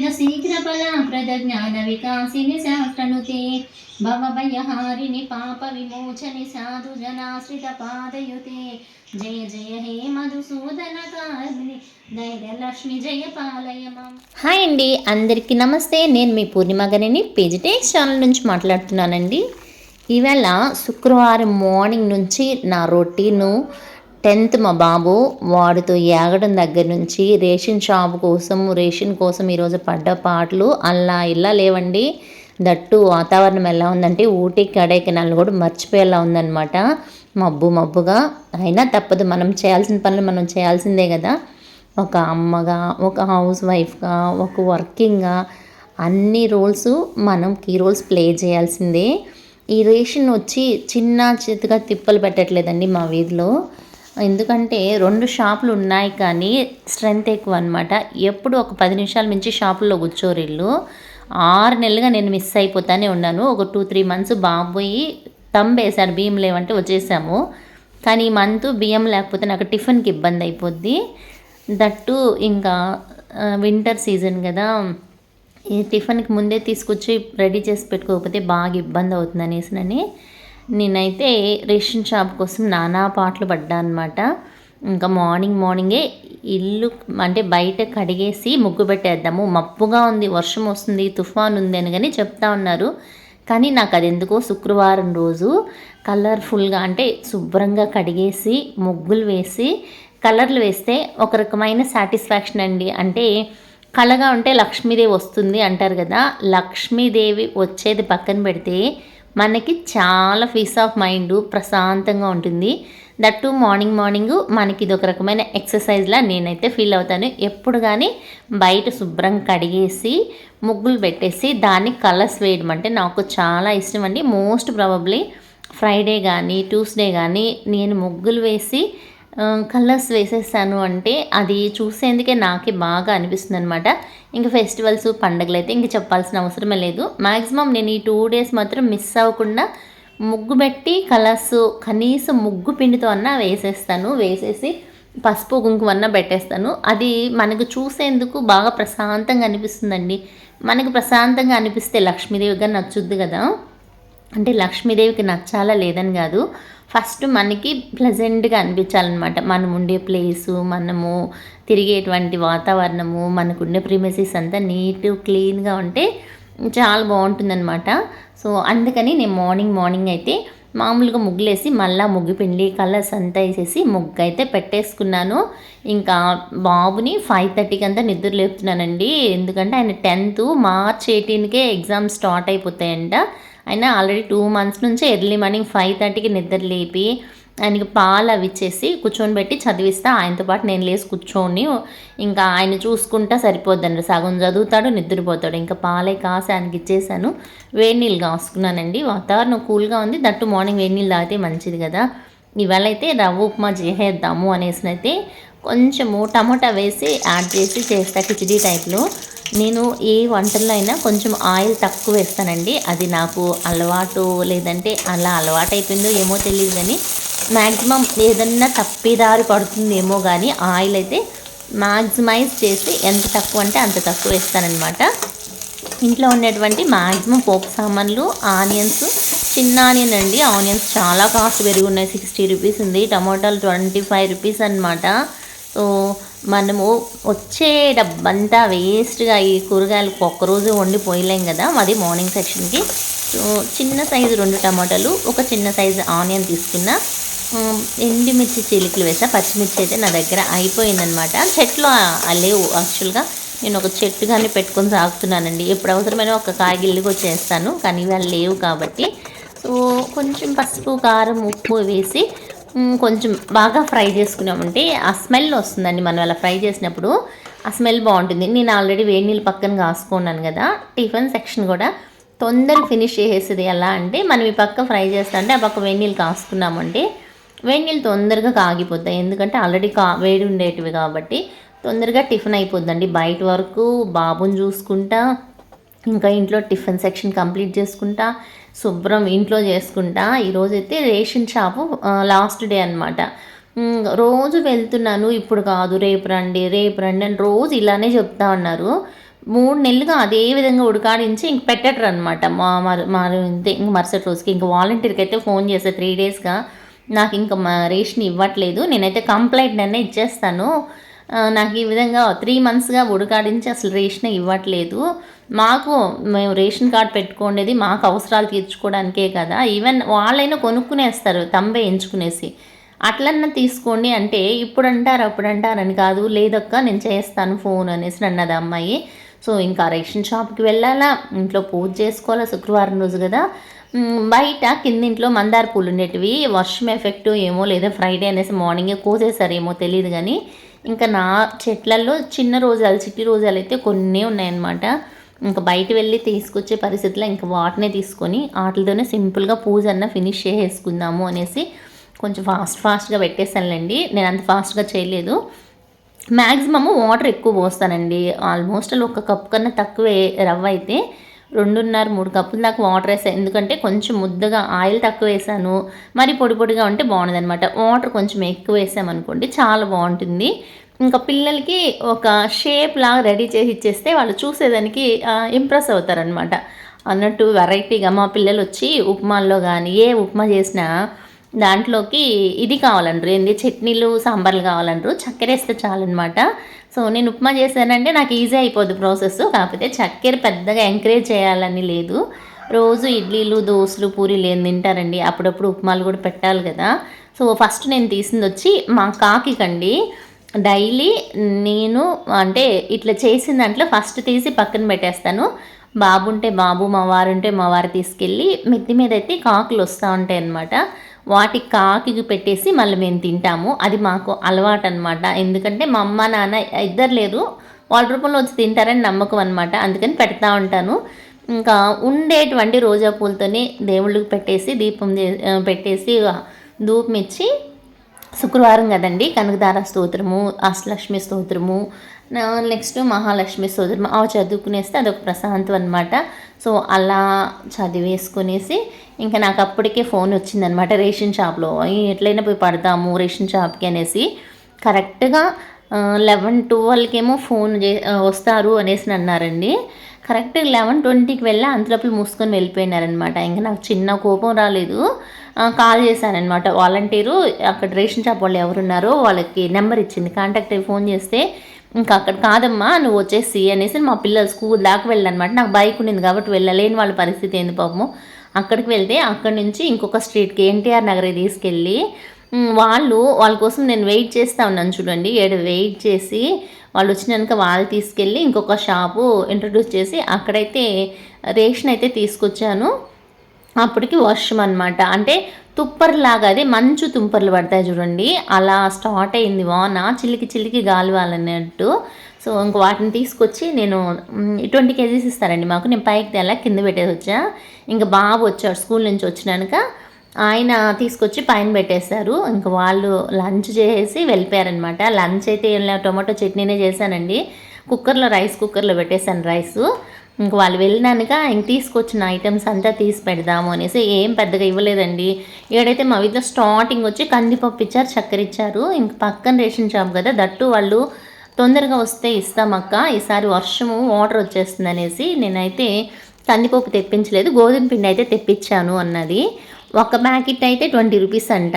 పూజిత శీఘ్ర ఫలాప్రద జ్ఞాన వికాసిని శాస్త్రనుతే భవభయహారిణి పాప విమోచని సాధు జనాశ్రిత పాదయుతే జయ జయ హే మధుసూదన కామిని ధైర్యలక్ష్మి జయ పాలయ హాయ్ అండి అందరికీ నమస్తే. నేను మీ పూర్ణిమ గారిని పేజిటేక్స్ ఛానల్ నుంచి మాట్లాడుతున్నానండి. ఈవేళ శుక్రవారం మార్నింగ్ నుంచి నా రొటీను టెన్త్ మా బాబు వాడితో ఏగడం దగ్గర నుంచి రేషన్ షాప్ కోసం రేషన్ కోసం ఈరోజు పడ్డ పాటలు అలా ఇలా లేవండి. దట్టు వాతావరణం ఎలా ఉందంటే ఊటీ కడైకెనాల్ కూడా మర్చిపోయేలా ఉందన్నమాట. మబ్బు మబ్బుగా. అయినా తప్పదు మనం చేయాల్సిన పనులు మనం చేయాల్సిందే కదా. ఒక అమ్మగా ఒక హౌస్ వైఫ్గా ఒక వర్కింగ్గా అన్ని రోల్స్ మనం కీ రోల్స్ ప్లే చేయాల్సిందే. ఈ రేషన్ వచ్చి చిన్న చేతిగా తిప్పలు పెట్టట్లేదండి మా వీధిలో. ఎందుకంటే రెండు షాపులు ఉన్నాయి కానీ స్ట్రెంత్ ఎక్కువ అనమాట ఎప్పుడు ఒక పది నిమిషాల మించి షాపుల్లో కూర్చోరు ఇల్లు ఆరు నెలలుగా నేను మిస్ అయిపోతానే ఉన్నాను. ఒక టూ త్రీ మంత్స్ బాబోయి తంబేశారు బియ్యం లేవంటే వచ్చేసాము. కానీ ఈ మంత్ బియ్యం లేకపోతే నాకు టిఫిన్కి ఇబ్బంది అయిపోద్ది. దట్టు ఇంకా వింటర్ సీజన్ కదా. ఈ టిఫిన్కి ముందే తీసుకొచ్చి రెడీ చేసి పెట్టుకోకపోతే బాగా ఇబ్బంది అవుతుంది అనేసినని నేనైతే రేషన్ షాప్ కోసం నానా పాటలు పడ్డా అనమాట ఇంకా మార్నింగ్ మార్నింగే ఇల్లు అంటే బయట కడిగేసి ముగ్గు పెట్టేద్దాము. మప్పుగా ఉంది వర్షం వస్తుంది తుఫాన్ ఉంది అని కానీ చెప్తా ఉన్నారు. కానీ నాకు అది ఎందుకో శుక్రవారం రోజు కలర్ఫుల్గా అంటే శుభ్రంగా కడిగేసి ముగ్గులు వేసి కలర్లు వేస్తే ఒక రకమైన సాటిస్ఫాక్షన్ అండి. అంటే కళగా ఉంటే లక్ష్మీదేవి వస్తుంది అంటారు కదా. లక్ష్మీదేవి వచ్చేది పక్కన పెడితే మనకి చాలా పీస్ ఆఫ్ మైండ్ ప్రశాంతంగా ఉంటుంది. దట్టు మార్నింగ్ మార్నింగ్ మనకి ఇది ఒక రకమైన ఎక్సర్సైజ్లా నేనైతే ఫీల్ అవుతాను. ఎప్పుడు కానీ బయట శుభ్రం కడిగేసి ముగ్గులు పెట్టేసి దాన్ని కలర్స్ వేయడం అంటే నాకు చాలా ఇష్టం అండి. మోస్ట్ ప్రాబబ్లీ ఫ్రైడే కానీ ట్యూస్డే కానీ నేను ముగ్గులు వేసి కలర్స్ వేసేస్తాను అంటే అది చూసేందుకే నాకే బాగా అనిపిస్తుంది అనమాట ఇంకా ఫెస్టివల్స్ పండుగలు అయితే ఇంక చెప్పాల్సిన అవసరమే లేదు. మ్యాక్సిమం నేను ఈ టూ డేస్ మాత్రం మిస్ అవ్వకుండా ముగ్గు పెట్టి కలర్స్ కనీసం ముగ్గు పిండితో అన్నా వేసేస్తాను. వేసేసి పసుపు కుంకుమ అన్న పెట్టేస్తాను. అది మనకు చూసేందుకు బాగా ప్రశాంతంగా అనిపిస్తుందండి. మనకు ప్రశాంతంగా అనిపిస్తే లక్ష్మీదేవిగా నచ్చుద్ది కదా. అంటే లక్ష్మీదేవికి నచ్చాలా లేదని కాదు. ఫస్ట్ మనకి ప్లెజెంట్గా అనిపించాలన్నమాట. మనం ఉండే ప్లేసు మనము తిరిగేటువంటి వాతావరణము మనకుండే ప్రిమెసీస్ అంతా నీట్ క్లీన్గా ఉంటే చాలా బాగుంటుందన్నమాట. సో అందుకని నేను మార్నింగ్ మార్నింగ్ అయితే మామూలుగా ముగ్గులేసి మళ్ళీ ముగ్గు పిండి కలర్స్ అంతా వేసేసి ముగ్గు అయితే పెట్టేసుకున్నాను. ఇంకా బాబుని ఫైవ్ థర్టీకి అంతా నిద్ర లేపుతున్నానండి. ఎందుకంటే ఆయన టెన్త్ మార్చ్ ఎయిటీన్కే ఎగ్జామ్స్ స్టార్ట్ అయిపోతాయంట. అయినా ఆల్రెడీ టూ మంత్స్ నుంచే ఎర్లీ మార్నింగ్ ఫైవ్ థర్టీకి నిద్ర లేపి ఆయనకి పాలు అవి ఇచ్చేసి కూర్చొని పెట్టి చదివిస్తా. ఆయనతో పాటు నేను లేచి కూర్చొని ఇంకా ఆయన చూసుకుంటా సరిపోద్దండి. సగం చదువుతాడు నిద్రపోతాడు. ఇంకా పాలే కాసి ఆయనకి ఇచ్చేసాను. వేడి నీళ్ళు కాసుకున్నానండి. వాతావరణం కూల్గా ఉంది. దట్టు మార్నింగ్ వేడి నీళ్ళు తాగితే మంచిది కదా. ఇవాళ అయితే రవ్వ ఉప్మా చేసేద్దాము అనేసినైతే కొంచెము టమోటా వేసి యాడ్ చేసి చేస్తా. కిచిడీ టైప్లో. నేను ఏ వంటల్లో అయినా కొంచెం ఆయిల్ తక్కువ వేస్తానండి. అది నాకు అలవాటు లేదంటే అలా అలవాటు అయిపోయిందో ఏమో తెలియదు కానీ మ్యాక్సిమం ఏదన్నా తప్పిదారి పడుతుందేమో కానీ ఆయిల్ అయితే మ్యాక్సిమైజ్ చేసి ఎంత తక్కువ అంటే అంత తక్కువ వేస్తానమాట ఇంట్లో ఉన్నటువంటి మ్యాక్సిమం పోపు సామాన్లు ఆనియన్స్ చిన్న ఆనియన్ అండి. ఆనియన్స్ చాలా కాస్ట్ పెరిగి ఉన్నాయి. సిక్స్టీ రూపీస్ ఉంది. టమాటాలు ట్వంటీ ఫైవ్ రూపీస్ అనమాట సో మనము వచ్చే డబ్బంతా వేస్ట్గా ఈ కూరగాయలు ఒక్కరోజు వండి పోయలేం కదా? అది మార్నింగ్ సెక్షన్కి. సో చిన్న సైజు రెండు టమాటాలు ఒక చిన్న సైజు ఆనియన్ తీసుకున్న. ఎండిమిర్చి చిలుకలు వేసా. పచ్చిమిర్చి అయితే నా దగ్గర అయిపోయిందనమాట. చెట్లు లేవు యాక్చువల్గా. నేను ఒక చెట్టు కానీ పెట్టుకొని సాగుతున్నానండి. ఎప్పుడు అవసరమైన ఒక కాయగిల్లికి వచ్చేస్తాను. కానీ ఇవాళ లేవు కాబట్టి. సో కొంచెం పసుపు కారం ఉప్పు వేసి కొంచెం బాగా ఫ్రై చేసుకున్నామంటే ఆ స్మెల్ వస్తుందండి. మనం అలా ఫ్రై చేసినప్పుడు ఆ స్మెల్ బాగుంటుంది. నేను ఆల్రెడీ వేడి నీళ్ళు పక్కన కాసుకున్నాను కదా టిఫిన్ సెక్షన్ కూడా తొందరగా ఫినిష్ చేసేది ఎలా అంటే మనం ఈ పక్క ఫ్రై చేస్తామంటే ఆ పక్క వేడి నీళ్ళు కాసుకున్నామంటే వేడి నీళ్ళు తొందరగా కాగిపోతాయి. ఎందుకంటే ఆల్రెడీ కా వేడి ఉండేటివి కాబట్టి తొందరగా టిఫిన్ అయిపోద్దండి. బయట వరకు బాబుని చూసుకుంటా ఇంకా ఇంట్లో టిఫిన్ సెక్షన్ కంప్లీట్ చేసుకుంటా శుభ్రం ఇంట్లో చేసుకుంటా. ఈరోజైతే రేషన్ షాపు లాస్ట్ డే అనమాట రోజు వెళ్తున్నాను. ఇప్పుడు కాదు రేపు రండి రేపు రండి అని రోజు ఇలానే చెప్తా ఉన్నారు. మూడు నెలలుగా అదే విధంగా ఉడకాడించి ఇంక పెట్టటరు అనమాట మా మరి మరి ఇంతే ఇంక మరుసటి రోజుకి ఇంక వాలంటీర్కి అయితే ఫోన్ చేస్తే త్రీ డేస్గా. నాకు ఇంకా మా రేషన్ ఇవ్వట్లేదు. నేనైతే కంప్లైంట్ అనే ఇచ్చేస్తాను. నాకు ఈ విధంగా త్రీ మంత్స్గా ఉడకాడించి అసలు రేషన్ ఇవ్వట్లేదు. మాకు మేము రేషన్ కార్డ్ పెట్టుకునేది మాకు అవసరాలు తీర్చుకోవడానికే కదా. ఈవెన్ వాళ్ళైనా కొనుక్కునేస్తారు తంబే ఎంచుకునేసి. అట్లన్నా తీసుకోండి అంటే ఇప్పుడు అంటారు అప్పుడు అంటారని కాదు. లేదక్క నేను చేస్తాను ఫోన్ అనేసి అన్నది అమ్మాయి. సో ఇంకా రేషన్ షాప్కి వెళ్ళాలా? ఇంట్లో పూజ చేసుకోవాలా? శుక్రవారం రోజు కదా. బయట కిందింట్లో మందార పూలు ఉండేటివి. వర్షం ఎఫెక్ట్ ఏమో లేదా ఫ్రైడే అనేసి మార్నింగే కోసేసారేమో తెలియదు కానీ ఇంకా నా చెట్లలో చిన్న రోజాలు చిట్టి రోజాలు అయితే కొన్ని ఉన్నాయన్నమాట. ఇంకా బయట వెళ్ళి తీసుకొచ్చే పరిస్థితిలో ఇంకా వాటినే తీసుకొని వాటితోనే సింపుల్గా పూజ అన్న ఫినిష్ చేసేసుకుందాము అనేసి కొంచెం ఫాస్ట్ ఫాస్ట్గా పెట్టేసానులేండి నేను అంత ఫాస్ట్గా చేయలేదు. మ్యాక్సిమమ్ వాటర్ ఎక్కువ పోస్తానండి. ఆల్మోస్ట్ ఒక కప్ కన్నా తక్కువే రవ్వ అయితే. రెండున్నర మూడు కప్పుల దాకా వాటర్ వేసాను ఎందుకంటే కొంచెం ముద్దగా ఆయిల్ తక్కువ వేసాను. మరి పొడి పొడిగా ఉంటే బాగుండదు అనమాట వాటర్ కొంచెం ఎక్కువ వేసామనుకోండి చాలా బాగుంటుంది. ఇంకా పిల్లలకి ఒక షేప్ లాగా రెడీ చేసి ఇచ్చేస్తే వాళ్ళు చూసేదానికి ఇంప్రెస్ అవుతారనమాట అన్నట్టు వెరైటీగా మా పిల్లలు వచ్చి ఉప్మాల్లో కానీ ఏ ఉప్మా చేసినా దాంట్లోకి ఇది కావాలంటారు ఏంది? చట్నీలు సాంబార్లు కావాలంటారు చక్కెర వేస్తే చాలన్నమాట. సో నేను ఉప్మా చేశానంటే నాకు ఈజీ అయిపోద్ది ప్రాసెస్ కాకపోతే చక్కెర పెద్దగా ఎంకరేజ్ చేయాలని లేదు. రోజు ఇడ్లీలు దోశలు పూరీలు ఏం తింటారండి? అప్పుడప్పుడు ఉప్మాలు కూడా పెట్టాలి కదా. సో ఫస్ట్ నేను తీసింది వచ్చి మా కాకికండి. డైలీ నేను అంటే ఇట్లా చేసిన దాంట్లో ఫస్ట్ తీసి పక్కన పెట్టేస్తాను. బాబు ఉంటే బాబు మా వారు ఉంటే మా వారు తీసుకెళ్ళి మిద్ది మీద అయితే కాకులు వస్తూ ఉంటాయి అన్నమాట వాటి కాకి పెట్టేసి మళ్ళీ మేము తింటాము. అది మాకు అలవాటు అనమాట ఎందుకంటే మా అమ్మ నాన్న ఇద్దరు లేరు. వాళ్ళ రూపంలో వచ్చి తింటారని నమ్మకం అనమాట అందుకని పెడతా ఉంటాను. ఇంకా ఉండేటువంటి రోజా పూలతోనే దేవుళ్ళకి పెట్టేసి దీపం పెట్టేసి ధూపం ఇచ్చి శుక్రవారం కదండి. కనకదార స్తోత్రము అష్టలక్ష్మి స్తోత్రము నెక్స్ట్ మహాలక్ష్మి సోదరి అవి చదువుకునేస్తే అదొక ప్రశాంతం అనమాట సో అలా చదివేసుకునేసి ఇంకా నాకు అప్పటికే ఫోన్ వచ్చిందనమాట రేషన్ షాప్లో ఎట్లయినా పోయి పడతాము రేషన్ షాప్కి అనేసి. కరెక్ట్గా లెవెన్ ట్వెల్వ్కేమో ఫోన్ చే వస్తారు అనేసి అన్నారండి కరెక్ట్ లెవెన్ ట్వంటీకి వెళ్ళి అంతలోపల మూసుకొని వెళ్ళిపోయినారనమాట ఇంకా నాకు చిన్న కోపం రాలేదు. కాల్ చేశానమాట వాలంటీరు అక్కడ రేషన్ షాప్ వాళ్ళు ఎవరున్నారో వాళ్ళకి నెంబర్ ఇచ్చింది. కాంటాక్ట్ అయ్యి ఫోన్ చేస్తే ఇంకా అక్కడ కాదమ్మా నువ్వు వచ్చేసి అనేసి మా పిల్లలు స్కూల్ దాకా వెళ్ళనమాట. నాకు బైక్ ఉండింది కాబట్టి వెళ్ళలేని వాళ్ళ పరిస్థితి ఏంది పాపము. అక్కడికి వెళ్తే అక్కడి నుంచి ఇంకొక స్ట్రీట్కి ఎన్టీఆర్ నగరే తీసుకెళ్ళి వాళ్ళు వాళ్ళ కోసం నేను వెయిట్ చేస్తూ ఉన్నాను చూడండి. ఏడు వెయిట్ చేసి వాళ్ళు వచ్చినాక వాళ్ళు తీసుకెళ్ళి ఇంకొక షాపు ఇంట్రడ్యూస్ చేసి అక్కడైతే రేషన్ అయితే తీసుకొచ్చాను. అప్పటికి వర్షం అనమాట అంటే తుప్పర్లాగా అదే మంచు తుంపర్లు పడతాయి చూడండి. అలా స్టార్ట్ అయింది వాన. చిలికి చిలికి గాలి వాళ్ళన్నట్టు. సో ఇంక వాటిని తీసుకొచ్చి నేను ట్వంటీ కేజీస్ ఇస్తారండి మాకు. నేను పైకి తెల్ల కింద పెట్టేసి వచ్చా. ఇంకా బాబు వచ్చాడు స్కూల్ నుంచి వచ్చినాక. ఆయన తీసుకొచ్చి పైన పెట్టేశారు. ఇంకా వాళ్ళు లంచ్ చేసి వెళ్ళిపోయారనమాట లంచ్ అయితే టొమాటో చట్నీనే చేశానండి. కుక్కర్లో రైస్ కుక్కర్లో పెట్టేశాను రైస్. ఇంక వాళ్ళు వెళ్ళినాక ఇంక తీసుకొచ్చిన ఐటమ్స్ అంతా తీసి పెడదాము అనేసి ఏం పెద్దగా ఇవ్వలేదండి. ఏడైతే మా వీధిలో స్టార్టింగ్ వచ్చి కందిపప్పు ఇచ్చారు చక్కెర ఇచ్చారు. ఇంక పక్కన రేషన్ షాప్ కదా దట్టు వాళ్ళు తొందరగా వస్తే ఇస్తామక్క. ఈసారి వర్షము వాటర్ వచ్చేస్తుంది అనేసి నేనైతే కందిపప్పు తెప్పించలేదు గోధుమ పిండి అయితే తెప్పించాను అన్నది. ఒక ప్యాకెట్ అయితే ట్వంటీ రూపీస్ అంట.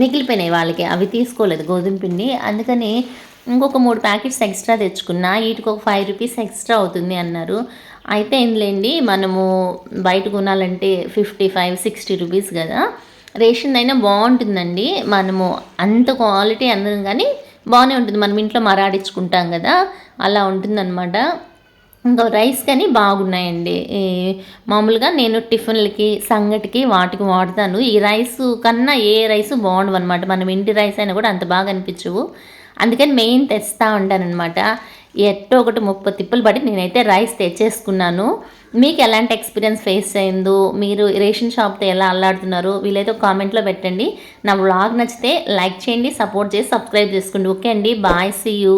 మిగిలిపోయినాయి వాళ్ళకి అవి తీసుకోలేదు గోధుమ పిండి. అందుకని ఇంకొక మూడు ప్యాకెట్స్ ఎక్స్ట్రా తెచ్చుకున్నా వీటికి ఒక ఫైవ్ రూపీస్ ఎక్స్ట్రా అవుతుంది అన్నారు. అయితే ఏంలేండి మనము బయట కొనాలంటే ఫిఫ్టీ ఫైవ్ సిక్స్టీ రూపీస్ కదా. రేషన్ అయినా బాగుంటుందండి. మనము అంత క్వాలిటీ అందరం కానీ బాగానే ఉంటుంది. మనం ఇంట్లో మరాడించుకుంటాం కదా అలా ఉంటుందన్నమాట. ఇంకా రైస్ కానీ బాగున్నాయండి. మామూలుగా నేను టిఫిన్లకి సంగటికి వాటికి వాడతాను. ఈ రైస్ కన్నా ఏ రైస్ బాగుండవు అనమాట మనం ఇంటి రైస్ అయినా కూడా అంత బాగా అనిపించవు. అందుకని మెయిన్ తెస్తా ఉంటానన్నమాట. ఎట్టో ఒకటి ముప్పై తిప్పులు పడి నేనైతే రైస్ తెచ్చేసుకున్నాను. మీకు ఎలాంటి ఎక్స్పీరియన్స్ ఫేస్ అయిందో మీరు రేషన్ షాప్తో ఎలా అల్లాడుతున్నారు వీలైతే కామెంట్లో పెట్టండి. నా వ్లాగ్ నచ్చితే లైక్ చేయండి సపోర్ట్ చేసి సబ్స్క్రైబ్ చేసుకోండి. ఓకే అండి బాయ్ సీ యూ